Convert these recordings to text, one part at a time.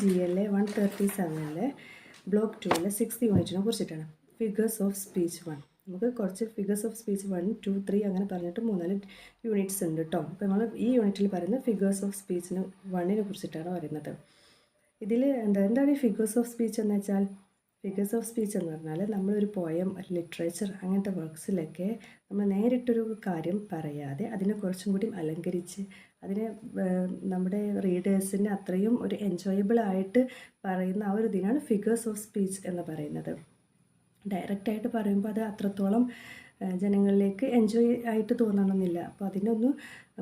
G L A one thirty സെവനിലെ block ടുവിലെ six യൂണിറ്റിനെ കുറിച്ചിട്ടാണ്. ഫിഗേഴ്സ് ഓഫ് സ്പീച്ച് വൺ നമുക്ക് കുറച്ച് figures of speech one two three അങ്ങനെ പറഞ്ഞിട്ട് മൂന്നാൽ യൂണിറ്റ്സ് ഉണ്ട് കേട്ടോ അപ്പോൾ നമ്മൾ ഈ യൂണിറ്റിൽ പറയുന്നത് ഫിഗേഴ്സ് ഓഫ് സ്പീച്ചിന് വണ്ണിനെ കുറിച്ചിട്ടാണ് പറയുന്നത്. ഇതിൽ എന്താ എന്താണ് ഈ ഫിഗേഴ്സ് ഓഫ് സ്പീച്ച് എന്ന് വെച്ചാൽ? ഫിഗേഴ്സ് ഓഫ് സ്പീച്ച് എന്ന് പറഞ്ഞാൽ നമ്മളൊരു പോയം ലിറ്ററേച്ചർ അങ്ങനത്തെ വർക്ക്സിലൊക്കെ നമ്മൾ നേരിട്ടൊരു കാര്യം പറയാതെ അതിനെ കുറച്ചും കൂടി അലങ്കരിച്ച് അതിനെ നമ്മുടെ റീഡേഴ്സിന് അത്രയും ഒരു എൻജോയബിൾ ആയിട്ട് പറയുന്ന ആ ഒരു ഇതിനാണ് ഫിഗേഴ്സ് ഓഫ് സ്പീച്ച് എന്ന് പറയുന്നത്. ഡയറക്റ്റായിട്ട് പറയുമ്പോൾ അത് അത്രത്തോളം ജനങ്ങളിലേക്ക് എൻജോയ് ആയിട്ട് തോന്നണമെന്നില്ല. അപ്പോൾ അതിനൊന്ന്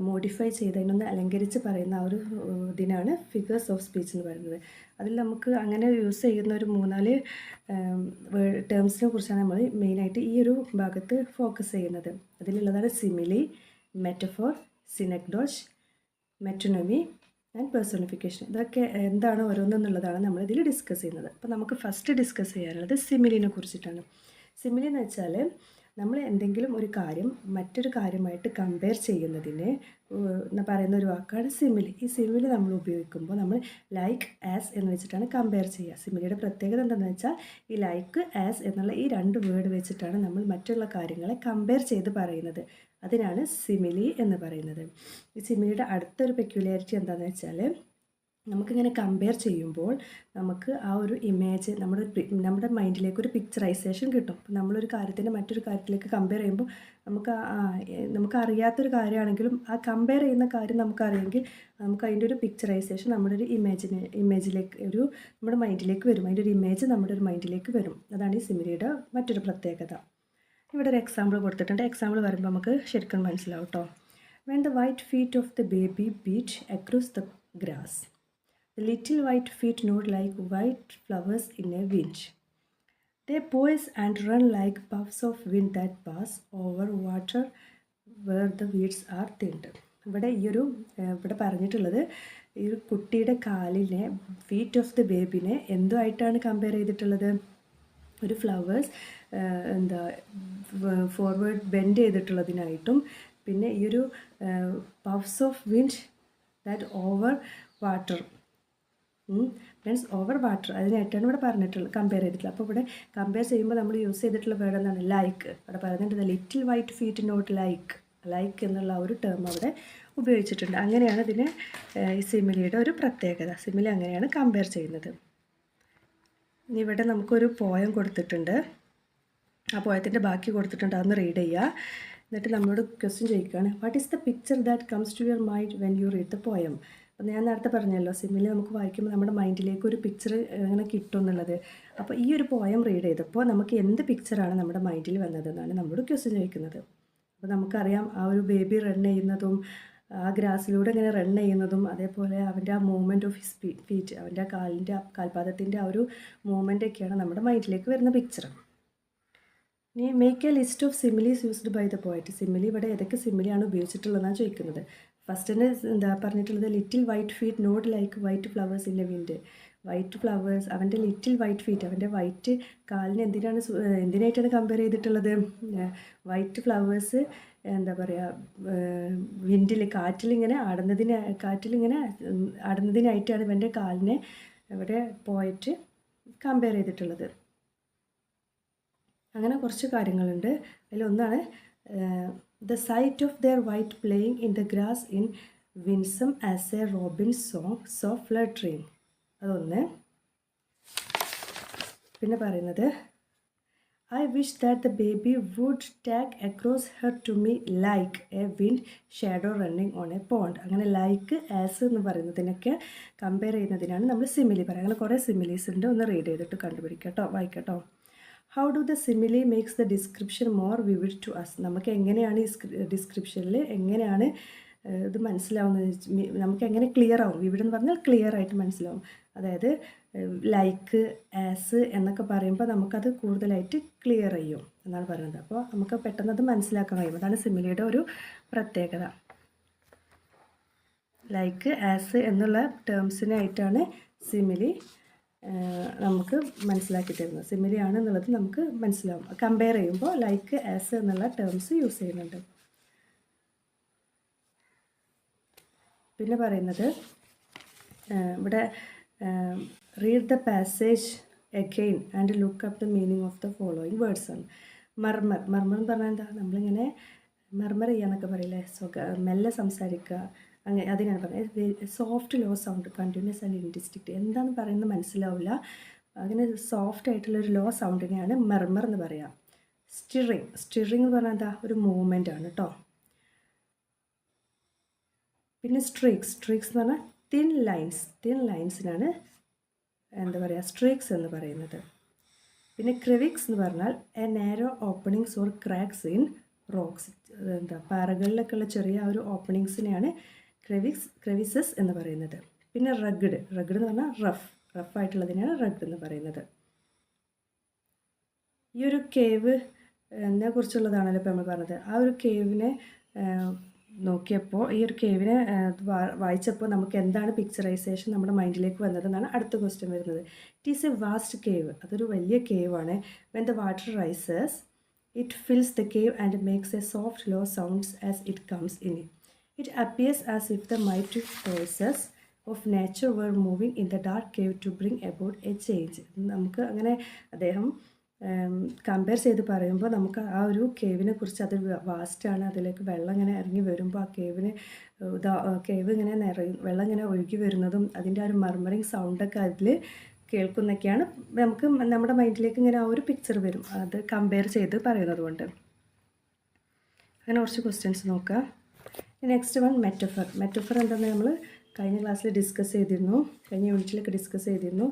മോഡിഫൈ ചെയ്ത് അതിനൊന്ന് അലങ്കരിച്ച് പറയുന്ന ആ ഒരു ഇതിനാണ് ഫിഗേഴ്സ് ഓഫ് സ്പീച്ച് എന്ന് പറയുന്നത്. അതിൽ നമുക്ക് അങ്ങനെ യൂസ് ചെയ്യുന്ന ഒരു മൂന്നാൽ ടേംസിനെ കുറിച്ചാണ് നമ്മൾ മെയിനായിട്ട് ഈ ഒരു ഭാഗത്ത് ഫോക്കസ് ചെയ്യുന്നത്. അതിലുള്ളതാണ് simile metaphor synecdoche metonymy and personification ഇതൊക്കെ എന്താണ് ഓരോന്നെന്നുള്ളതാണ് നമ്മളിതിൽ ഡിസ്കസ് ചെയ്യുന്നത്. അപ്പോൾ നമുക്ക് ഫസ്റ്റ് ഡിസ്കസ് ചെയ്യാനുള്ളത് സിമിലിനെ കുറിച്ചിട്ടാണ്. സിമിലി എന്ന് വെച്ചാൽ നമ്മൾ എന്തെങ്കിലും ഒരു കാര്യം മറ്റൊരു കാര്യമായിട്ട് കമ്പയർ ചെയ്യുന്നതിന് പറയുന്ന ഒരു വാക്കാണ് സിമിലി ഈ സിമിലി നമ്മൾ ഉപയോഗിക്കുമ്പോൾ നമ്മൾ ലൈക്ക് ആസ് എന്ന് വെച്ചിട്ടാണ് കമ്പയർ ചെയ്യുക. സിമിലിയുടെ പ്രത്യേകത എന്താണെന്ന് വെച്ചാൽ ഈ ലൈക്ക് ആസ് എന്നുള്ള ഈ രണ്ട് വേർഡ് വെച്ചിട്ടാണ് നമ്മൾ മറ്റുള്ള കാര്യങ്ങളെ കമ്പയർ ചെയ്ത് പറയുന്നത്. അതിനാണ് സിമിലി എന്ന് പറയുന്നത്. ഈ സിമിലിയുടെ അടുത്തൊരു പെക്യുലാരിറ്റി എന്താണെന്ന് വെച്ചാൽ നമുക്കിങ്ങനെ കമ്പയർ ചെയ്യുമ്പോൾ നമുക്ക് ആ ഒരു ഇമേജ് നമ്മുടെ നമ്മുടെ മൈൻഡിലേക്ക് ഒരു പിക്ചറൈസേഷൻ കിട്ടും. അപ്പോൾ നമ്മളൊരു കാര്യത്തിന്റെ മറ്റൊരു കാര്യത്തിലേക്ക് കമ്പയർ ചെയ്യുമ്പോൾ നമുക്ക് നമുക്ക് അറിയാത്തൊരു കാര്യമാണെങ്കിലും ആ കമ്പയർ ചെയ്യുന്ന കാര്യം നമുക്കറിയെങ്കിൽ നമുക്ക് അതിന്റെ ഒരു പിക്ചറൈസേഷൻ നമ്മുടെ ഒരു ഇമേജിന് ഇമേജിലേക്ക് ഒരു നമ്മുടെ മൈൻഡിലേക്ക് വരും. അതിന്റെ ഒരു ഇമേജ് നമ്മുടെ ഒരു മൈൻഡിലേക്ക് വരും. അതാണ് ഈ സിമിലിയുടെ മറ്റൊരു പ്രത്യേകത. ഇവിടെ ഒരു എക്സാമ്പിൾ കൊടുത്തിട്ടുണ്ട്. എക്സാമ്പിൾ വരുമ്പോൾ നമുക്ക് ശരിക്കും മനസ്സിലാവും കേട്ടോ when the white feet of the baby beat across the grass the little white feet nod like white flowers in a wind the poise and run like puffs of wind that pass over water where the weeds are thinned ഇവിടെ ഈ ഒരു ഇവിടെ പറഞ്ഞിട്ടുള്ളത് ഈ ഒരു കുട്ടിയുടെ കാലിനെ feet of the ബേബിനെ എന്തുമായിട്ടാണ് കമ്പയർ ചെയ്തിട്ടുള്ളത്? ഒരു ഫ്ലവേഴ്സ് എന്താ ഫോർവേഡ് ബെൻഡ് ചെയ്തിട്ടുള്ളതിനായിട്ടും പിന്നെ ഈ ഒരു puffs of wind that over water means over water അതിനായിട്ടാണ് ഇവിടെ പറഞ്ഞിട്ടുള്ളത് കമ്പയർ ചെയ്തിട്ടുള്ളത് അപ്പോൾ ഇവിടെ കമ്പയർ ചെയ്യുമ്പോൾ നമ്മൾ യൂസ് ചെയ്തിട്ടുള്ള വേർഡ് എന്താണ് ലൈക്ക് ഇവിടെ പറയുന്നുണ്ട് little white feet nod like like എന്നുള്ള ഒരു ടേം അവിടെ ഉപയോഗിച്ചിട്ടുണ്ട്. അങ്ങനെയാണ് ഇതിന് ഈ സിമിലിയുടെ ഒരു പ്രത്യേകത. സിമിലി അങ്ങനെയാണ് കമ്പയർ ചെയ്യുന്നത്. ഇനി ഇവിടെ നമുക്കൊരു പോയം കൊടുത്തിട്ടുണ്ട്. ആ പോയത്തിന്റെ ബാക്കി കൊടുത്തിട്ടുണ്ട്. അതൊന്ന് റീഡ് ചെയ്യുക എന്നിട്ട് നമ്മളോട് ക്വസ്റ്റ്യൻ ചോദിക്കുകയാണ്. What is the picture that comes to your mind when you read the poem അപ്പോൾ ഞാൻ നേരത്തെ പറഞ്ഞല്ലോ സിമ്മിൽ നമുക്ക് വായിക്കുമ്പോൾ നമ്മുടെ മൈൻഡിലേക്ക് ഒരു പിക്ചർ എങ്ങനെ കിട്ടും എന്നുള്ളത്. അപ്പോൾ ഈ ഒരു പോയം റീഡ് ചെയ്തപ്പോൾ നമുക്ക് എന്ത് പിക്ചറാണ് നമ്മുടെ മൈൻഡിൽ വന്നതെന്നാണ് നമ്മളോട് ക്വസ്റ്റ്യൻ ചോദിക്കുന്നത്. അപ്പോൾ നമുക്കറിയാം ആ ഒരു ബേബി റൺ ചെയ്യുന്നതും ആ ഗ്രാസിലൂടെ ഇങ്ങനെ റൺ ചെയ്യുന്നതും അതേപോലെ അവന്റെ ആ മൂവ്മെന്റ് ഓഫ് ഹിസ് ഫീറ്റ് അവന്റെ ആ കാലിന്റെ കാൽപാദത്തിന്റെ ആ ഒരു മൂവ്മെന്റ് ഒക്കെയാണ് നമ്മുടെ മൈൻഡിലേക്ക് വരുന്ന പിക്ചർ ഇനി make a list of similes used by the poet simile ഇവിടെ ഏതൊക്കെ സിമിലിയാണ് ഉപയോഗിച്ചിട്ടുള്ളതെന്നാണ് ചോദിക്കുന്നത്. ഫസ്റ്റ് തന്നെ എന്താ പറഞ്ഞിട്ടുള്ളത്? Little white feet nod like white flowers in a wind white flowers അവന്റെ ലിറ്റിൽ വൈറ്റ് ഫീറ്റ് അവന്റെ വൈറ്റ് കാലിന് എന്തിനാണ് എന്തിനായിട്ടാണ് കമ്പയർ ചെയ്തിട്ടുള്ളത്? വൈറ്റ് ഫ്ലവേഴ്സ് എന്താ പറയുക വിൻഡിൽ കാറ്റിലിങ്ങനെ ആടുന്നതിന് കാറ്റിലിങ്ങനെ ആടുന്നതിനായിട്ടാണ് ഇവന്റെ കാലിനെ ഇവിടെ പോയിട്ട് കമ്പയർ ചെയ്തിട്ടുള്ളത്. അങ്ങനെ കുറച്ച് കാര്യങ്ങളുണ്ട്. അതിലൊന്നാണ് the sight of their white playing in the grass in winsome as a robin song so fluttering. അതൊന്ന്. പിന്നെ പറയുന്നത് I wish that the baby would talk across her to me like a wind shadow running on a pond. അങ്ങനെ like as എന്ന് പറയുന്നതിനൊക്കെ compare ചെയ്യുന്നതിനാണ് നമ്മൾ simile പറയുക. അങ്ങനെ കുറേ സിമിലീസ് ഉണ്ട്. ഒന്ന് റീഡ് ചെയ്തിട്ട് കണ്ടുപിടിക്കട്ടോ വായിക്കട്ടോ how do the simile makes the description more vivid to us നമുക്ക് എങ്ങനെയാണ് ഈ ഡിസ്ക്രിപ്ഷനിൽ എങ്ങനെയാണ് ഇത് മനസ്സിലാവുന്നത്? നമുക്ക് എങ്ങനെ ക്ലിയർ ആവും? വിവിഡ് എന്ന് പറഞ്ഞാൽ ക്ലിയർ ആയിട്ട് മനസ്സിലാവും. അതായത് ലൈക്ക് ആസ് എന്നൊക്കെ പറയുമ്പോൾ നമുക്കത് കൂടുതലായിട്ട് ക്ലിയർ ചെയ്യും എന്നാണ് പറയുന്നത്. അപ്പോൾ നമുക്ക് പെട്ടെന്ന് അത് മനസ്സിലാക്കാൻ കഴിയും. അതാണ് സിമിലിയുടെ ഒരു പ്രത്യേകത. ലൈക്ക് ആസ് എന്നുള്ള ടേംസിനായിട്ടാണ് സിമിലി നമുക്ക് മനസ്സിലാക്കി തരുന്നത്. സിമിലി ആണ് എന്നുള്ളത് നമുക്ക് മനസ്സിലാവും. കമ്പയർ ചെയ്യുമ്പോൾ ലൈക്ക് ആസ് എന്നുള്ള ടേംസ് യൂസ് ചെയ്യുന്നുണ്ട്. പിന്നെ പറയുന്നത് ഇവിടെ read the passage again and look up the meaning of the following words ആണ്. മർമർ മർമർ എന്ന് പറഞ്ഞാൽ എന്താ? നമ്മളിങ്ങനെ മർമർ ചെയ്യാന്നൊക്കെ പറയില്ലേ? സ്വക മെല്ലെ സംസാരിക്കുക. അങ്ങനെ അതിനാണ് പറയുന്നത് soft low sound continuous and indistinct എന്താണെന്ന് പറയുന്നത് മനസ്സിലാവില്ല. അങ്ങനെ സോഫ്റ്റ് ആയിട്ടുള്ള ഒരു ലോ സൗണ്ടിനെയാണ് മെർമർ എന്ന് പറയുക സ്റ്റിറിങ് സ്റ്റിറിങ് എന്ന് പറഞ്ഞാൽ എന്താ? ഒരു മൂവ്മെന്റ് ആണ് കേട്ടോ പിന്നെ സ്ട്രീക്സ് സ്ട്രീക്സ് എന്ന് പറഞ്ഞാൽ തിൻ ലൈൻസ് തിൻ ലൈൻസിനാണ് എന്താ പറയുക സ്ട്രീക്സ് എന്ന് പറയുന്നത്. പിന്നെ ക്രിവിക്സ് എന്ന് പറഞ്ഞാൽ a narrow openings or cracks in rocks എന്താ? പാറകളിലൊക്കെയുള്ള ചെറിയ ഒരു ഓപ്പണിങ്സിനെയാണ് ക്രെവിക്സ് ക്രെവിസസ് എന്ന് പറയുന്നത്. പിന്നെ റഗ്ഡ് റഗ്ഡ് എന്ന് പറഞ്ഞാൽ റഫ് റഫായിട്ടുള്ളതിനെയാണ് റഗ്ഡ് എന്ന് പറയുന്നത്. ഈ ഒരു കേവ് എന്നെ കുറിച്ചുള്ളതാണല്ലോ ഇപ്പോൾ നമ്മൾ പറഞ്ഞത്. ആ ഒരു കേവിനെ നോക്കിയപ്പോൾ ഈ ഒരു കേവിനെ വായിച്ചപ്പോൾ നമുക്ക് എന്താണ് പിക്ചറൈസേഷൻ നമ്മുടെ മൈൻഡിലേക്ക് വന്നതെന്നാണ് അടുത്ത ക്വസ്റ്റ്യൻ വരുന്നത്. It is a vast cave അതൊരു വലിയ കേവാണ് when the water rises it fills the cave and makes a soft low sounds as it comes in it appears as if the mighty forces of nature were moving in the dark cave to bring about a change നമുക്ക് അങ്ങനെ അദ്ദേഹം compare ചെയ്ത് പറയുമ്പോൾ നമുക്ക് ആ ഒരു കേവിനെ കുറിച്ച് അത് വാസ്റ്റാണ് അതിലേക്ക് വെള്ളം ഇങ്ങനെ ഇറങ്ങി വരുമ്പോൾ ആ കേവിന് കേവ് ഇങ്ങനെ നിറയും വെള്ളം ഇങ്ങനെ ഒഴുകി വരുന്നതും അതിന്റെ ആ ഒരു മർമറിങ് സൗണ്ടൊക്കെ അതിൽ കേൾക്കുന്നൊക്കെയാണ്. നമുക്ക് നമ്മുടെ മൈൻഡിലേക്ക് ഇങ്ങനെ ആ ഒരു പിക്ചർ വരും. അത് കമ്പയർ ചെയ്ത് പറയുന്നത് കൊണ്ട്. അങ്ങനെ കുറച്ച് ക്വസ്റ്റ്യൻസ് നോക്കാം. നെക്സ്റ്റ് വൺ മെറ്റഫർ മെറ്റഫർ എന്താണെന്ന് നമ്മൾ കഴിഞ്ഞ ക്ലാസ്സിൽ ഡിസ്കസ് ചെയ്തിരുന്നു. കഴിഞ്ഞ യൂണിറ്റിലൊക്കെ ഡിസ്കസ് ചെയ്തിരുന്നു.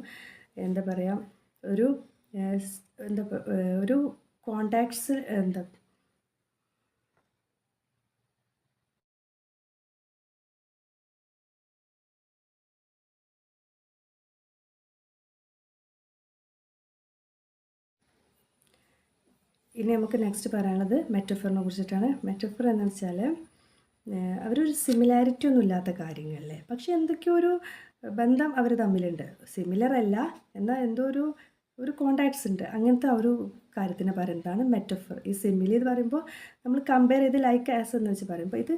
എന്താ പറയുക ഒരു എന്താ ഒരു കോണ്ടാക്ട്സ് എന്താ ഇനി നമുക്ക് നെക്സ്റ്റ് പറയാനുള്ളത് മെറ്റഫറിനെ കുറിച്ചിട്ടാണ്. മെറ്റഫർ എന്ന് വെച്ചാൽ അവരൊരു സിമിലാരിറ്റി ഒന്നും ഇല്ലാത്ത കാര്യങ്ങളല്ലേ? പക്ഷെ എന്തൊക്കെയോ ഒരു ബന്ധം അവർ തമ്മിലുണ്ട്. സിമിലർ അല്ല എന്നാൽ എന്തോ ഒരു ഒരു കോണ്ടാക്ട്സ് ഉണ്ട്. അങ്ങനത്തെ ഒരു കാര്യത്തിനെ പറയുന്നതാണ് മെറ്റഫർ ഈ സിമിലി എന്ന് പറയുമ്പോൾ നമ്മൾ കമ്പയർ ചെയ്ത് ലൈക്ക് ആസ് എന്ന് വെച്ച് പറയുമ്പോൾ ഇത്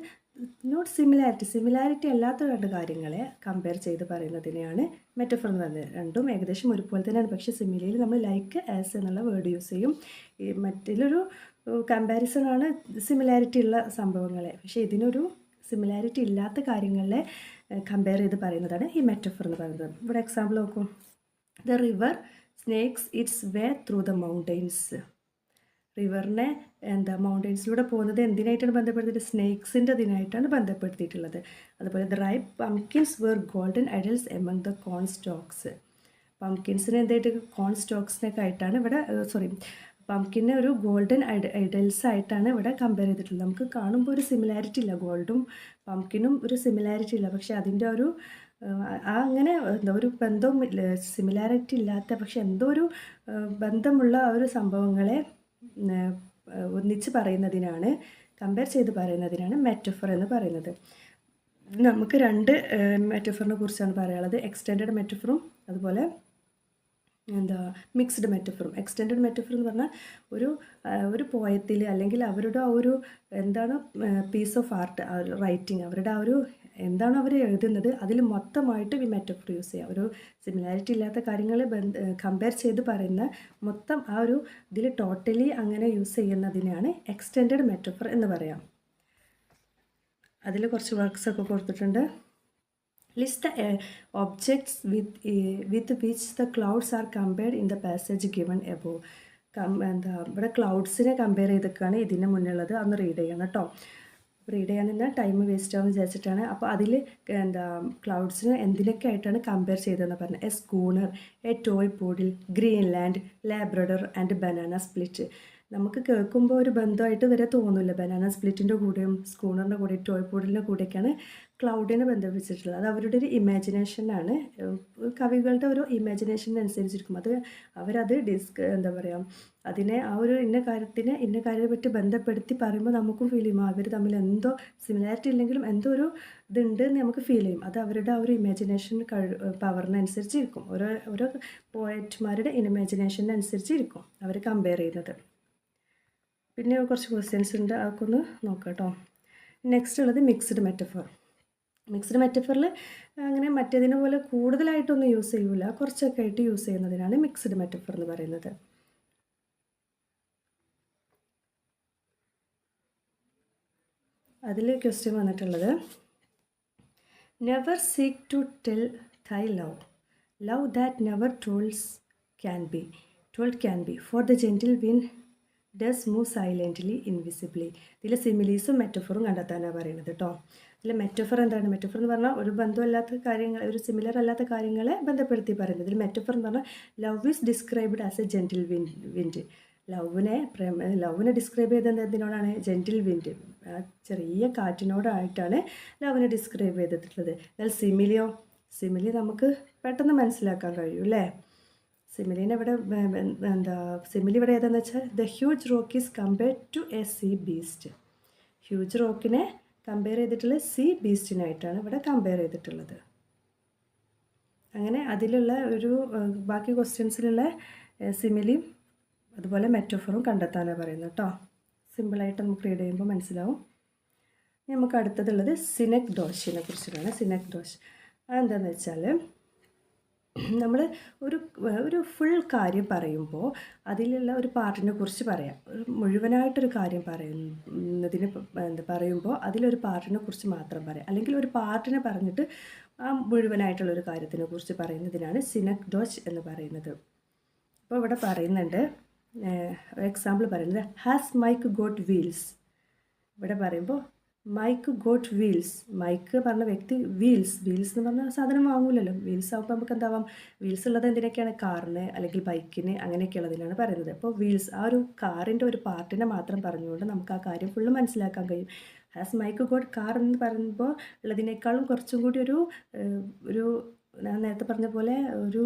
നോട്ട് സിമിലാരിറ്റി സിമിലാരിറ്റി അല്ലാത്ത രണ്ട് കാര്യങ്ങളെ കമ്പയർ ചെയ്ത് പറയുന്നതിനെയാണ് മെറ്റഫർ എന്ന് പറയുന്നത്. രണ്ടും ഏകദേശം ഒരുപോലെ തന്നെയാണ്. പക്ഷേ സിമിലിയിൽ നമ്മൾ ലൈക്ക് ആസ് എന്നുള്ള വേർഡ് യൂസ് ചെയ്യും. ഈ മറ്റിലൊരു കമ്പാരിസണാണ് സിമിലാരിറ്റി ഉള്ള സംഭവങ്ങളെ. പക്ഷേ ഇതിനൊരു സിമിലാരിറ്റി ഇല്ലാത്ത കാര്യങ്ങളെ കമ്പയർ ചെയ്ത് പറയുന്നതാണ് ഈ മെറ്റഫർ എന്ന് പറയുന്നത്. ഇവിടെ എക്സാമ്പിൾ നോക്കൂ. The river snakes its way through the mountains റിവറിനെ എന്താ മൗണ്ടെയ്ൻസിലൂടെ പോകുന്നത് എന്തിനായിട്ടാണ് ബന്ധപ്പെടുത്തിയിട്ട് സ്നേക്സിന്റെ ഇതിനായിട്ടാണ് ബന്ധപ്പെടുത്തിയിട്ടുള്ളത്. അതുപോലെ ripe pumpkins were golden idols among the corn stalks. പംകിൻസിന് എന്തായിട്ട് കോൺ സ്റ്റോക്സിനൊക്കെ ആയിട്ടാണ് ഇവിടെ സോറി പംകിനെ ഒരു ഗോൾഡൻ ഐഡ ഐഡൽസ് ആയിട്ടാണ് ഇവിടെ കമ്പയർ ചെയ്തിട്ടുള്ളത്. നമുക്ക് കാണുമ്പോൾ ഒരു സിമിലാരിറ്റി ഇല്ല. ഗോൾഡും പംകിനും ഒരു സിമിലാരിറ്റി ഇല്ല. പക്ഷേ അതിന്റെ ഒരു ആ അങ്ങനെ എന്താ ഒരു ബന്ധവും സിമിലാരിറ്റി ഇല്ലാത്ത പക്ഷെ എന്തോ ഒരു ബന്ധമുള്ള ഒരു സംഭവങ്ങളെ ഒന്നിച്ച് പറയുന്നതിനാണ് കമ്പയർ ചെയ്ത് പറയുന്നതിനാണ് മെറ്റഫർ എന്ന് പറയുന്നത്. നമുക്ക് രണ്ട് മെറ്റഫറിനെ കുറിച്ചാണ് പറയാനുള്ളത്. എക്സ്റ്റെൻഡഡ് മെറ്റഫറും അതുപോലെ എന്താ മിക്സ്ഡ് മെറ്റഫറും എക്സ്റ്റെൻഡഡ് മെറ്റഫർ എന്ന് പറഞ്ഞാൽ ഒരു ഒരു പോയത്തിൽ അല്ലെങ്കിൽ അവരുടെ ആ ഒരു എന്താണ് പീസ് ഓഫ് ആർട്ട് റൈറ്റിംഗ് അവരുടെ ആ ഒരു എന്താണോ അവർ എഴുതുന്നത്? അതിൽ മൊത്തമായിട്ട് വി മെറ്റഫർ യൂസ് ചെയ്യുക ഒരു സിമിലാരിറ്റി ഇല്ലാത്ത കാര്യങ്ങൾ കമ്പയർ ചെയ്ത് പറയുന്ന മൊത്തം ആ ഒരു ഇതിൽ ടോട്ടലി അങ്ങനെ യൂസ് ചെയ്യുന്നതിനാണ് എക്സ്റ്റെൻഡ് മെറ്റഫർ എന്ന് പറയാം. അതിൽ കുറച്ച് വർക്ക്സ് ഒക്കെ കൊടുത്തിട്ടുണ്ട്. List the objects with with which the clouds are compared in the passage given above come എന്താ ഇവിടെ ക്ലൗഡ്സിനെ കമ്പയർ ചെയ്തൊക്കെയാണ് ഇതിന് മുന്നുള്ളത് അന്ന് റീഡ് ചെയ്യണം കേട്ടോ റീഡ് ചെയ്യാൻ നിന്നാൽ ടൈം വേസ്റ്റ് ആവും വിചാരിച്ചിട്ടാണ്. അപ്പോൾ അതിൽ എന്താ ക്ലൗഡ്സിന് എന്തിനൊക്കെ ആയിട്ടാണ് കമ്പയർ ചെയ്തതെന്ന് പറഞ്ഞത് a schooner a toy poodle Greenland Labrador and banana split നമുക്ക് കേൾക്കുമ്പോൾ ഒരു ബന്ധമായിട്ട് വരെ തോന്നില്ല ബനാന സ്പ്ലിറ്റിന്റെ കൂടെയും സ്കൂണറിന്റെ കൂടെയും ടോയ് പൂഡിലിന്റെ കൂടെയൊക്കെയാണ് ക്ലൗഡിനെ ബന്ധിപ്പിച്ചിട്ടുള്ളത്. അത് അവരുടെ ഒരു ഇമാജിനേഷനാണ് കവികളുടെ ഒരു ഇമാജിനേഷനനുസരിച്ചിരിക്കും അത് അവരത് ഡിസ്ക് എന്താ പറയുക അതിനെ ആ ഒരു ഇന്ന കാര്യത്തിനെ ഇന്ന കാര്യത്തെ പറ്റി ബന്ധപ്പെടുത്തി പറയുമ്പോൾ നമുക്കും ഫീൽ ചെയ്യും. അവർ തമ്മിൽ എന്തോ സിമിലാരിറ്റി ഇല്ലെങ്കിലും എന്തോ ഒരു ഇതുണ്ട് എന്ന് നമുക്ക് ഫീൽ ചെയ്യും. അത് അവരുടെ ആ ഒരു ഇമാജിനേഷൻ കഴി പവറിനനുസരിച്ചിരിക്കും ഓരോ ഓരോ പോയറ്റ്മാരുടെ ഇമാജിനേഷനനുസരിച്ച് ഇരിക്കും അവർ കമ്പയർ ചെയ്യുന്നത്. പിന്നെ കുറച്ച് ക്വസ്റ്റ്യൻസ് ഉണ്ട്. അതൊക്കെ ഒന്ന് നോക്കാം കേട്ടോ നെക്സ്റ്റ് ഉള്ളത് മിക്സ്ഡ് മെറ്റഫോർ മിക്സ്ഡ് മെറ്റഫറിൽ അങ്ങനെ മറ്റേതിനെ പോലെ കൂടുതലായിട്ടൊന്നും യൂസ് ചെയ്യൂല. കുറച്ചൊക്കെ ആയിട്ട് യൂസ് ചെയ്യുന്നതിനാണ് മിക്സ്ഡ് മെറ്റഫർ എന്ന് പറയുന്നത്. അതിൽ ക്വസ്റ്റ്യൻ വന്നിട്ടുള്ളത് never seek to tell thy love love that never tolls can be told can be for the gentle wind does move silently invisibly ഇതിൽ സിമിലീസും മെറ്റഫറും കണ്ടെത്താനാണ് പറയുന്നത് കേട്ടോ ഇതിൽ മെറ്റഫർ എന്താണ്? മെറ്റഫർ എന്ന് പറഞ്ഞാൽ ഒരു ബന്ധമല്ലാത്ത കാര്യങ്ങൾ ഒരു സിമിലർ അല്ലാത്ത കാര്യങ്ങളെ ബന്ധപ്പെടുത്തി പറയുന്നത്. ഇതിൽ മെറ്റഫർ എന്ന് പറഞ്ഞാൽ love is described as a gentle wind wind ലവിനെ പ്രേമ ലവിനെ ഡിസ്ക്രൈബ് ചെയ്തത് എന്തിനോടാണ്? ജെന്റിൽ വിൻഡ് ആ ചെറിയ കാറ്റിനോടായിട്ടാണ് ലവിനെ ഡിസ്ക്രൈബ് ചെയ്തിട്ടുള്ളത്. എന്നാൽ സിമിലിയോ സിമിലി നമുക്ക് പെട്ടെന്ന് മനസ്സിലാക്കാൻ കഴിയും അല്ലേ? സിമിലിനെ ഇവിടെ എന്താ സിമിലി ഇവിടെ ഏതാണെന്ന് വെച്ചാൽ the huge rock is compared to a sea beast huge റോക്കിനെ compare ചെയ്തിട്ടുള്ളത് സി ബീസ്റ്റിനായിട്ടാണ് ഇവിടെ കമ്പയർ ചെയ്തിട്ടുള്ളത്. അങ്ങനെ അതിലുള്ള ഒരു ബാക്കി ക്വസ്റ്റ്യൻസിലുള്ള സിമിലിയും അതുപോലെ മെറ്റോഫറും കണ്ടെത്താനാണ് പറയുന്നത് കേട്ടോ സിമ്പിളായിട്ട് നമുക്ക് റീഡ് ചെയ്യുമ്പോൾ മനസ്സിലാവും. നമുക്ക് അടുത്തതുള്ളത് സിനക് ദോശിനെ കുറിച്ചിട്ടാണ്. സിനക് ദോശ അതെന്താണെന്ന് വെച്ചാൽ നമ്മൾ ഒരു ഒരു ഫുൾ കാര്യം പറയുമ്പോൾ അതിലുള്ള ഒരു പാർട്ടിനെ കുറിച്ച് പറയാം. ഒരു മുഴുവനായിട്ടൊരു കാര്യം പറയുന്നതിന് എന്താ പറയുമ്പോൾ അതിലൊരു പാർട്ടിനെ കുറിച്ച് മാത്രം പറയാം. അല്ലെങ്കിൽ ഒരു പാർട്ടിനെ പറഞ്ഞിട്ട് ആ മുഴുവനായിട്ടുള്ള ഒരു കാര്യത്തിനെ കുറിച്ച് പറയുന്നതിനാണ് സിനക് ദോഷ് എന്ന് പറയുന്നത്. അപ്പോൾ ഇവിടെ പറയുന്നുണ്ട് എക്സാമ്പിൾ പറയുന്നത് ഹാസ് മൈക്ക് ഗോട്ട് വീൽസ് ഇവിടെ പറയുമ്പോൾ മൈക്ക് ഗോട്ട് വീൽസ് മൈക്ക് പറഞ്ഞ വ്യക്തി വീൽസ് വീൽസ് എന്ന് പറഞ്ഞ സാധനം വാങ്ങൂലല്ലോ. വീൽസ് ആകുമ്പോൾ നമുക്ക് എന്താവാം? വീൽസ് ഉള്ളത് എന്തിനൊക്കെയാണ്? കാറിന് അല്ലെങ്കിൽ ബൈക്കിന് അങ്ങനെയൊക്കെ ഉള്ളതിനാണ് പറയുന്നത്. അപ്പോൾ വീൽസ് ആ ഒരു കാറിന്റെ ഒരു പാർട്ടിനെ മാത്രം പറഞ്ഞുകൊണ്ട് നമുക്ക് ആ കാര്യം ഫുള്ള് മനസ്സിലാക്കാൻ കഴിയും. ഹാസ് മൈക്ക് ഗോട്ട് കാർ എന്ന് പറയുമ്പോൾ ഉള്ളതിനേക്കാളും കുറച്ചും കൂടി ഒരു ഒരു ഞാൻ നേരത്തെ പറഞ്ഞ പോലെ ഒരു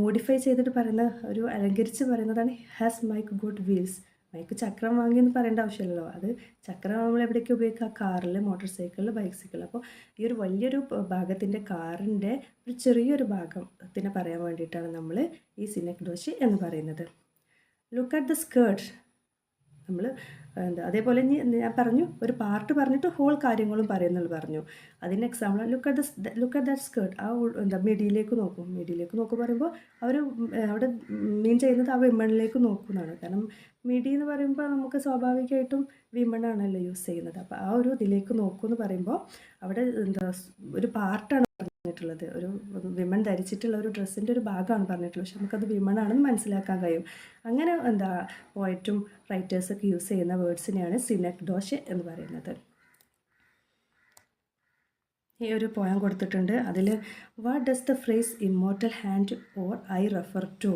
മോഡിഫൈ ചെയ്തിട്ട് പറയുന്ന ഒരു അലങ്കരിച്ച് പറയുന്നതാണ് has Mike got wheels Mike ചക്രം വാങ്ങിയെന്ന് പറയേണ്ട ആവശ്യമില്ലല്ലോ. അത് ചക്രം നമ്മൾ എവിടെയൊക്കെ ഉപയോഗിക്കുക? കാറിൽ മോട്ടോർ സൈക്കിളിൽ ബൈസിക്കിൾ അപ്പോൾ ഈ ഒരു വലിയൊരു ഭാഗത്തിന്റെ കാറിന്റെ ഒരു ചെറിയൊരു ഭാഗത്തിനെ പറയാൻ വേണ്ടിയിട്ടാണ് നമ്മൾ ഈ സിനക് ദോശ എന്ന് പറയുന്നത്. ലുക്ക് അറ്റ് ദ സ്കേർട്ട് നമ്മൾ എന്താ അതേപോലെ ഞാൻ പറഞ്ഞു ഒരു പാർട്ട് പറഞ്ഞിട്ട് ഹോൾ കാര്യങ്ങളും പറയുന്നുള്ളൂ പറഞ്ഞു. അതിന് example look at the look at that skirt ആ എന്താ മിഡിയിലേക്ക് നോക്കും. മിഡിയിലേക്ക് നോക്കും പറയുമ്പോൾ അവർ അവിടെ മീൻ ചെയ്യുന്നത് ആ വിമണിലേക്ക് നോക്കുന്നതാണ് കാരണം മിഡി എന്ന് പറയുമ്പോൾ നമുക്ക് സ്വാഭാവികമായിട്ടും വിമണാണല്ലോ യൂസ് ചെയ്യുന്നത്. അപ്പോൾ ആ ഒരു ഇതിലേക്ക് നോക്കുമെന്ന് പറയുമ്പോൾ അവിടെ എന്താ ഒരു പാർട്ടാണ് പറഞ്ഞിട്ടുള്ളത്. ഒരു വിമൺ ധരിച്ചിട്ടുള്ള ഒരു ഡ്രസ്സിന്റെ ഒരു ഭാഗമാണ് പറഞ്ഞിട്ടുള്ളത്. പക്ഷെ നമുക്കത് വിമണാണെന്ന് മനസ്സിലാക്കാൻ കഴിയും. അങ്ങനെ എന്താ പോയറ്റും റൈറ്റേഴ്സൊക്കെ യൂസ് ചെയ്യുന്ന വേർഡ്സിനെയാണ് സിനക് ദോശ എന്ന് പറയുന്നത്. ഈ ഒരു പോയം കൊടുത്തിട്ടുണ്ട്. അതിൽ what does the phrase immortal hand or eye refer to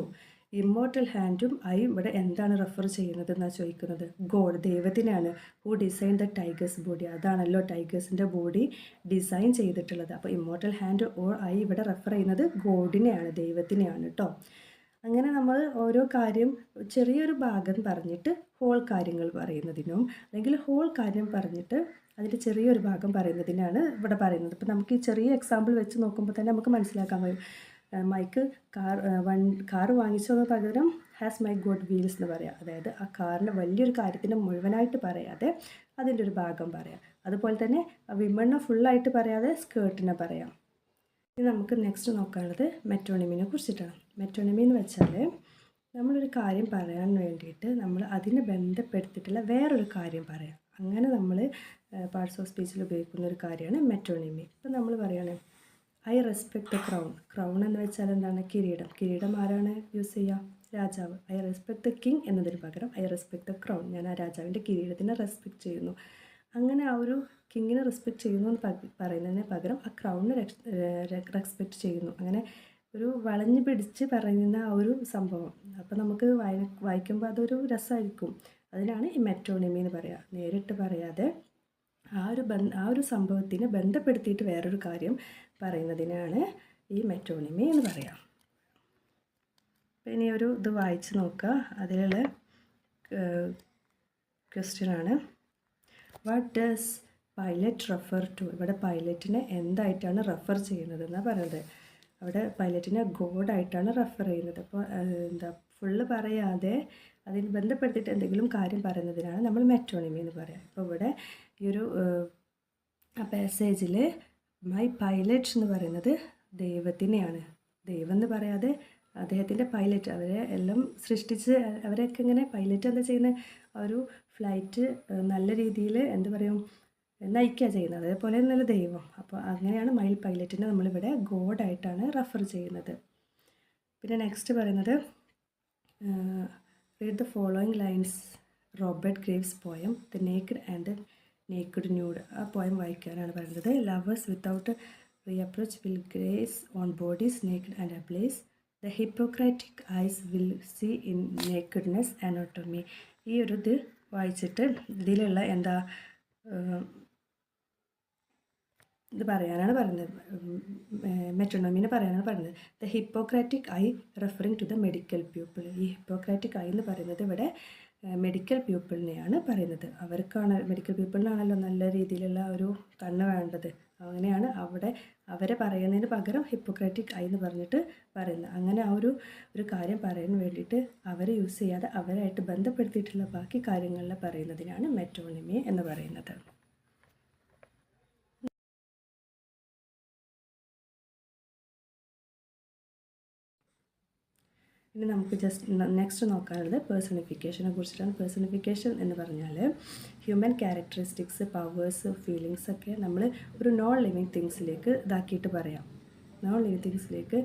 immortal ഹാൻഡും ഐയും ഇവിടെ എന്താണ് റെഫർ ചെയ്യുന്നത് എന്നാണ് ചോദിക്കുന്നത്? God ദൈവത്തിനാണ്. Who design the tiger's body അതാണല്ലോ ടൈഗേഴ്സിന്റെ ബോഡി ഡിസൈൻ ചെയ്തിട്ടുള്ളത്. അപ്പോൾ ഇമ്മോർട്ടൽ ഹാൻഡ് ഓർ ഐ ഇവിടെ റെഫർ ചെയ്യുന്നത് ഗോഡിനെയാണ് ദൈവത്തിനെയാണ് കേട്ടോ അങ്ങനെ നമ്മൾ ഓരോ കാര്യം ചെറിയൊരു ഭാഗം പറഞ്ഞിട്ട് ഹോൾ കാര്യങ്ങൾ പറയുന്നതിനും അല്ലെങ്കിൽ ഹോൾ കാര്യം പറഞ്ഞിട്ട് അതിന്റെ ചെറിയൊരു ഭാഗം പറയുന്നതിനാണ് ഇവിടെ പറയുന്നത്. ഇപ്പം നമുക്ക് ഈ ചെറിയ എക്സാമ്പിൾ വെച്ച് നോക്കുമ്പോൾ തന്നെ നമുക്ക് മനസ്സിലാക്കാൻ കഴിയും. മൈക്ക് കാർ വൺ കാർ വാങ്ങിച്ചതിന് പകരം ഹാസ് മൈ ഗോഡ് വീൽസ് എന്ന് പറയാം. അതായത് ആ കാറിന്റെ വലിയൊരു കാര്യത്തിന് മുഴുവനായിട്ട് പറയാതെ അതിന്റെ ഒരു ഭാഗം പറയാം. അതുപോലെ തന്നെ വിമണ്ണെ ഫുള്ളായിട്ട് പറയാതെ സ്കേർട്ടിനെ പറയാം. ഇനി നമുക്ക് നെക്സ്റ്റ് നോക്കാനുള്ളത് മെറ്റോണിമിനെ കുറിച്ചിട്ടാണ്. മെറ്റോണിമി എന്ന് വെച്ചാൽ നമ്മളൊരു കാര്യം പറയാൻ വേണ്ടിയിട്ട് നമ്മൾ അതിനെ ബന്ധപ്പെടുത്തിയിട്ടുള്ള വേറൊരു കാര്യം പറയാം. അങ്ങനെ നമ്മൾ പാർട്സ് ഓഫ് സ്പീച്ചിൽ ഉപയോഗിക്കുന്ന ഒരു കാര്യമാണ് മെറ്റോണിമി ഇപ്പം നമ്മൾ പറയുകയാണ് I respect the crown. Crown എന്ന് വെച്ചാൽ എന്താണ്? കിരീടം. കിരീടം ആരാണ് യൂസ് ചെയ്യുക രാജാവ്. ഐ റെസ്പെക്ട് ദ കിങ് എന്നതിന് പകരം ഐ റെസ്പെക്ട് ദ ക്രൗൺ. ഞാൻ ആ രാജാവിന്റെ കിരീടത്തിനെ റെസ്പെക്ട് ചെയ്യുന്നു. അങ്ങനെ ആ ഒരു കിങ്ങിനെ റെസ്പെക്ട് ചെയ്യുന്നു എന്ന് പറയുന്നതിന് പകരം ആ ക്രൗണിനെ റെസ്പെക്ട് ചെയ്യുന്നു. അങ്ങനെ ഒരു വളഞ്ഞു പിടിച്ച് പറയുന്ന ആ ഒരു സംഭവം. അപ്പോൾ നമുക്ക് വായ വായിക്കുമ്പോൾ അതൊരു രസമായിരിക്കും. അതിനാണ് ഈ മെറ്റോണിമി എന്ന് പറയുക നേരിട്ട് പറയാതെ ആ ഒരു ബന്ധ ആ ഒരു സംഭവത്തിനെ ബന്ധപ്പെടുത്തിയിട്ട് വേറൊരു കാര്യം പറയുന്നതിനാണ് ഈ മെറ്റോണിമി എന്ന് പറയാം. ഇനി ഒരു ഇത് വായിച്ച് നോക്കുക അതിലുള്ള ക്വസ്റ്റ്യനാണ് what does pilot refer to ഇവിടെ പൈലറ്റിനെ എന്തായിട്ടാണ് റെഫർ ചെയ്യുന്നത് എന്നാണ് പറയുന്നത്? അവിടെ പൈലറ്റിനെ ഗോഡായിട്ടാണ് റെഫർ ചെയ്യുന്നത്. അപ്പോൾ എന്താ ഫുള്ള് പറയാതെ അതിന് ബന്ധപ്പെടുത്തിയിട്ട് എന്തെങ്കിലും കാര്യം പറയുന്നതിനാണ് നമ്മൾ മെറ്റോണിമി എന്ന് പറയുക അപ്പോൾ ഇവിടെ ഈ ഒരു പാസേജിൽ മൈ പൈലറ്റ് എന്ന് പറയുന്നത് ദൈവത്തിനെയാണ്. ദൈവം എന്ന് പറയാതെ അദ്ദേഹത്തിന്റെ പൈലറ്റ് അവരെ എല്ലാം സൃഷ്ടിച്ച് അവരൊക്കെ ഇങ്ങനെ പൈലറ്റ് എന്താ ചെയ്യുന്നത് ഒരു ഫ്ലൈറ്റ് നല്ല രീതിയിൽ എന്താ പറയും? നയിക്കുക ചെയ്യുന്നത്. അതേപോലെ നല്ല ദൈവം. അപ്പോൾ അങ്ങനെയാണ് മൈൽ പൈലറ്റിനെ നമ്മളിവിടെ ഗോഡായിട്ടാണ് റെഫർ ചെയ്യുന്നത്. പിന്നെ നെക്സ്റ്റ് പറയുന്നത് read the following lines Robert Graves poem the naked and the naked nude ആ പോയം വായിക്കാനാണ് പറയുന്നത്. Lovers without reproach will gaze on bodies naked and ablaze the Hippocratic eyes will see in nakedness anatomy ഈ ഒരു ഇത് വായിച്ചിട്ട് ഇതിലുള്ള എന്താ ഇത് പറയാനാണ് പറയുന്നത്. മെട്രോണോമിനെ പറയാനാണ് പറയുന്നത്. The Hippocratic eye referring to the medical people ഈ ഹിപ്പോക്രാറ്റിക് ഐ എന്ന് പറയുന്നത് ഇവിടെ മെഡിക്കൽ പീപ്പിളിനെയാണ് പറയുന്നത്. അവർക്കാണ് മെഡിക്കൽ പീപ്പിളിനാണല്ലോ നല്ല രീതിയിലുള്ള ഒരു കണ്ണ് വേണ്ടത്. അങ്ങനെയാണ് അവിടെ അവരെ പറയുന്നതിന് പകരം ഹിപ്പോക്രാറ്റിക് ഐ എന്ന് പറഞ്ഞിട്ട് പറയുന്നത്. അങ്ങനെ ആ ഒരു ഒരു കാര്യം പറയാൻ വേണ്ടിയിട്ട് അവരെ യൂസ് ചെയ്യാതെ അവരായിട്ട് ബന്ധപ്പെടുത്തിയിട്ടുള്ള ബാക്കി കാര്യങ്ങളിൽ പറയുന്നതിനാണ് മെറ്റോണിമി എന്ന് പറയുന്നത്. ഇനി നമുക്ക് ജസ്റ്റ് നെക്സ്റ്റ് നോക്കാനുള്ളത് പേഴ്സണിഫിക്കേഷനെ കുറിച്ചിട്ടാണ്. പേഴ്സണിഫിക്കേഷൻ എന്ന് പറഞ്ഞാൽ ഹ്യൂമൻ ക്യാരക്ടറിസ്റ്റിക്സ് പവേഴ്സ് ഫീലിങ്സ് ഒക്കെ നമ്മൾ ഒരു നോൺ ലിവിങ് തിങ്സിലേക്ക് ഇതാക്കിയിട്ട് പറയാം. നോൺ ലിവിങ് തിങ്സിലേക്ക്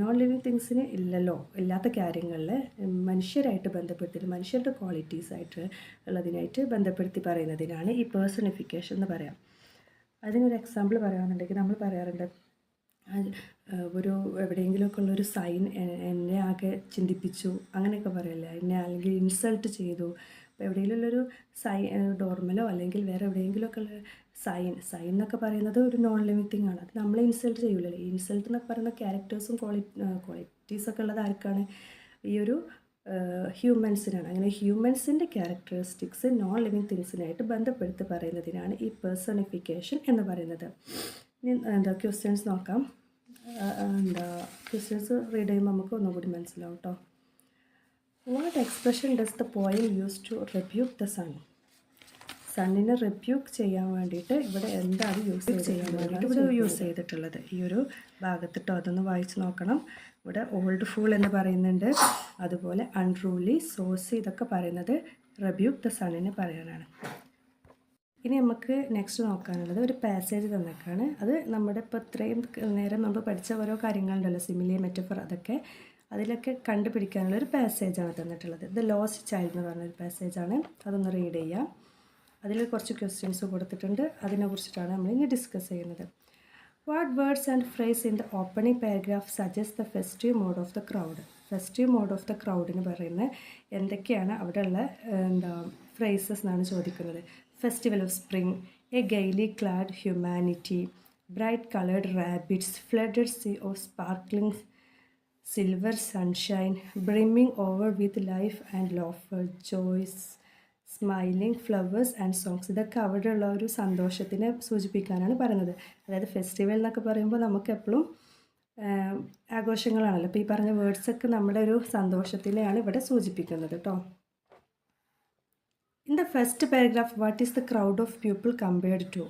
നോൺ ലിവിങ് തിങ്സിന് ഇല്ലല്ലോ ഇല്ലാത്ത കാര്യങ്ങളിൽ മനുഷ്യരായിട്ട് ബന്ധപ്പെടുത്തിയിട്ട് മനുഷ്യരുടെ ക്വാളിറ്റീസ് ആയിട്ട് ഉള്ളതിനായിട്ട് ബന്ധപ്പെടുത്തി പറയുന്നതിനാണ് ഈ പേഴ്സണിഫിക്കേഷൻ എന്ന് പറയാം. അതിനൊരു എക്സാമ്പിൾ പറയുകയാണെന്നുണ്ടെങ്കിൽ നമ്മൾ പറയാറുണ്ട് ഒരു എവിടെയെങ്കിലുമൊക്കെ ഉള്ളൊരു സൈൻ എന്നെ ആകെ ചിന്തിപ്പിച്ചു. അങ്ങനെയൊക്കെ പറയല്ലേ? എന്നെ അല്ലെങ്കിൽ ഇൻസൾട്ട് ചെയ്തു. അപ്പോൾ എവിടെയെങ്കിലും ഉള്ളൊരു സൈ ഡോർമലോ അല്ലെങ്കിൽ വേറെ എവിടെയെങ്കിലുമൊക്കെ ഉള്ള സൈൻ സൈൻ എന്നൊക്കെ പറയുന്നത് ഒരു നോൺ ലിവിങ് തിങ് ആണ്. അത് നമ്മളെ ഇൻസൾട്ട് ചെയ്യൂലല്ലോ? ഇൻസൾട്ട് എന്നൊക്കെ പറയുന്ന ക്യാരക്ടേഴ്സും ക്വാളി ക്വാളിറ്റീസൊക്കെ ഉള്ളത് ആർക്കാണ്? ഈ ഒരു ഹ്യൂമൻസിനാണ്. അങ്ങനെ ഹ്യൂമൻസിന്റെ ക്യാരക്ടറിസ്റ്റിക്സ് നോൺ ലിവിങ് തിങ്സിനായിട്ട് ബന്ധപ്പെടുത്തി പറയുന്നതിനാണ് ഈ പേഴ്സണിഫിക്കേഷൻ എന്ന് പറയുന്നത്. ഇനി എന്താ ക്വസ്റ്റ്യൻസ് നോക്കാം. എന്താ ക്വസ്റ്റ്യൻസ് റീഡ് ചെയ്യുമ്പോൾ നമുക്ക് ഒന്നുകൂടി മനസ്സിലാവും കേട്ടോ what expression does the poem use to rebuke the sun സണ്ണിനെ rebuke ചെയ്യാൻ വേണ്ടിയിട്ട് ഇവിടെ എന്താണ് യൂസ് ചെയ്യാൻ വേണ്ടിയിട്ട് ഇവിടെ യൂസ് ചെയ്തിട്ടുള്ളത്. ഈ ഒരു ഭാഗത്തിട്ടോ അതൊന്ന് വായിച്ച് നോക്കണം. ഇവിടെ ഓൾഡ് ഫൂൾ എന്ന് പറയുന്നുണ്ട്. അതുപോലെ അൺറൂലി സോസി ഇതൊക്കെ പറയുന്നത് റെബ്യൂക്ക് ദ സണ്ണിനെ പറയാനാണ്. ഇനി നമുക്ക് നെക്സ്റ്റ് നോക്കാനുള്ളത് ഒരു പാസേജ് തന്നേക്കാണ് അത് നമ്മുടെ ഇപ്പോൾ ഇത്രയും നേരം നമ്മൾ പഠിച്ച ഓരോ കാര്യങ്ങളുണ്ടല്ലോ സിമിലി മെറ്റഫർ അതൊക്കെ. അതിലൊക്കെ കണ്ടുപിടിക്കാനുള്ള ഒരു പാസേജാണ് തന്നിട്ടുള്ളത്. ദ ലോസ്റ്റ് ചൈൽഡ് എന്ന് പറഞ്ഞൊരു പാസേജാണ് അതൊന്ന് റീഡ് ചെയ്യാം. അതിൽ കുറച്ച് ക്വസ്റ്റ്യൻസ് കൊടുത്തിട്ടുണ്ട്. അതിനെക്കുറിച്ചിട്ടാണ് നമ്മൾ ഇനി ഡിസ്കസ് ചെയ്യുന്നത്. What words and phrase in the opening paragraph suggest the festive mood of the crowd festive mood of the ക്രൗഡിന് പറയുന്നത് എന്തൊക്കെയാണ് അവിടെയുള്ള എന്താ ഫ്രേസസ് എന്നാണ് ചോദിക്കുന്നത്. Festival of spring a gaily clad humanity bright colored rabbits flooded sea of sparkling silver sunshine brimming over with life and laughter, joys smiling flowers and songs. ഇതൊക്കെ അവിടെയുള്ള ഒരു സന്തോഷത്തിനെ സൂചിപ്പിക്കാനാണ് പറയുന്നത്. അതായത് ഫെസ്റ്റിവൽ എന്നൊക്കെ പറയുമ്പോൾ നമുക്ക് എപ്പോഴും ആഘോഷങ്ങളാണല്ലോ. അപ്പോൾ ഈ പറഞ്ഞ വേർഡ്സൊക്കെ നമ്മുടെ ഒരു സന്തോഷത്തിനെയാണ് ഇവിടെ സൂചിപ്പിക്കുന്നത് കേട്ടോ in the first paragraph what is the crowd of people compared to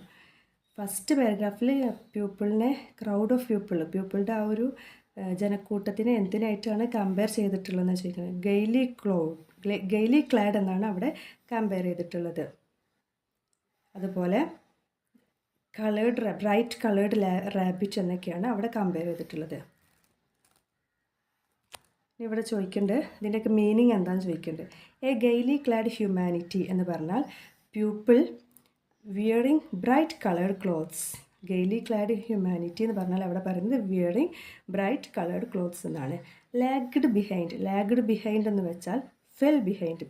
first പാരഗ്രാഫിൽ പീപ്പിളിനെ ക്രൗഡ് ഓഫ് പീപ്പിൾ പീപ്പിളുടെ ആ ഒരു ജനക്കൂട്ടത്തിനെ എന്തിനായിട്ടാണ് കമ്പയർ ചെയ്തിട്ടുള്ളതെന്ന് ചോദിക്കുന്നത്? ഗെയിലി ക്ലൗഡ് ഗെയിലി ക്ലാഡ് എന്നാണ് അവിടെ കമ്പയർ ചെയ്തിട്ടുള്ളത്. അതുപോലെ കളേർഡ് ബ്രൈറ്റ് കളേർഡ് റാബിറ്റ് എന്നൊക്കെയാണ് അവിടെ കമ്പയർ ചെയ്തിട്ടുള്ളത്. ഇവിടെ ചോദിക്കേണ്ടത് ഇതിന്റെയൊക്കെ മീനിങ് എന്താണെന്ന് ചോദിക്കേണ്ടത് എ ഗെയിലി ക്ലാഡ് ഹ്യൂമാനിറ്റി എന്ന് പറഞ്ഞാൽ people wearing bright coloured clothes gaily clad humanity എന്ന് പറഞ്ഞാൽ അവിടെ പറയുന്നത് വിയറിങ് ബ്രൈറ്റ് കളേർഡ് ക്ലോത്ത്സ് എന്നാണ്. ലാഗ്ഡ് ബിഹൈൻഡ് ലാഗ്ഡ് ബിഹൈൻഡ് എന്ന് വെച്ചാൽ ഫെൽ ബിഹൈൻഡ്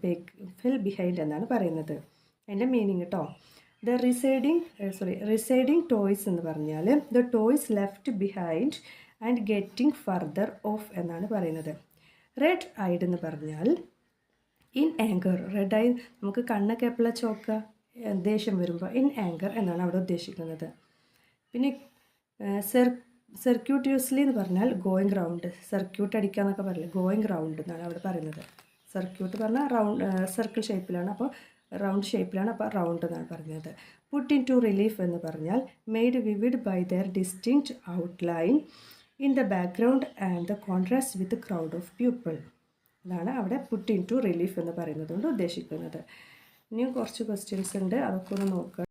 ഫെൽ ബിഹൈൻഡ് എന്നാണ് പറയുന്നത്. അതിന്റെ മീനിങ് കേട്ടോ the receding sorry receding toys എന്ന് പറഞ്ഞാൽ the toys left behind and getting further off എന്നാണ് പറയുന്നത്. റെഡ് ഐഡ് എന്ന് പറഞ്ഞാൽ ഇൻ ആങ്കർ റെഡ് ഐ നമുക്ക് കണ്ണൊക്കെ എപ്പോഴാണ് ചോക്ക? ദേഷ്യം വരുമ്പോൾ ഇൻ ആങ്കർ എന്നാണ് അവിടെ ഉദ്ദേശിക്കുന്നത്. പിന്നെ സെർ സർക്യൂട്ട്യൂസ്ലി എന്ന് പറഞ്ഞാൽ ഗോയിങ് റൗണ്ട് സർക്യൂട്ട് അടിക്കുക എന്നൊക്കെ പറയില്ല? ഗോയിങ് റൗണ്ട് എന്നാണ് അവിടെ പറയുന്നത്. സർക്യൂട്ട് പറഞ്ഞാൽ റൗണ്ട് സർക്കിൾ ഷേപ്പിലാണ് അപ്പോൾ റൗണ്ട് ഷേപ്പിലാണ് അപ്പോൾ റൗണ്ട് എന്നാണ് പറഞ്ഞത്. പുട്ട് ഇൻ ടു റിലീഫ് എന്ന് പറഞ്ഞാൽ made vivid by their distinct outline in the background and the contrast with crowd of people അതാണ് അവിടെ പുട്ട് ഇൻ ടു റിലീഫ് എന്ന് പറയുന്നത് കൊണ്ട് ഉദ്ദേശിക്കുന്നത്. ഇനിയും കുറച്ച് ക്വസ്റ്റ്യൻസ് ഉണ്ട്. അതൊക്കെ ഒന്ന് നോക്കുക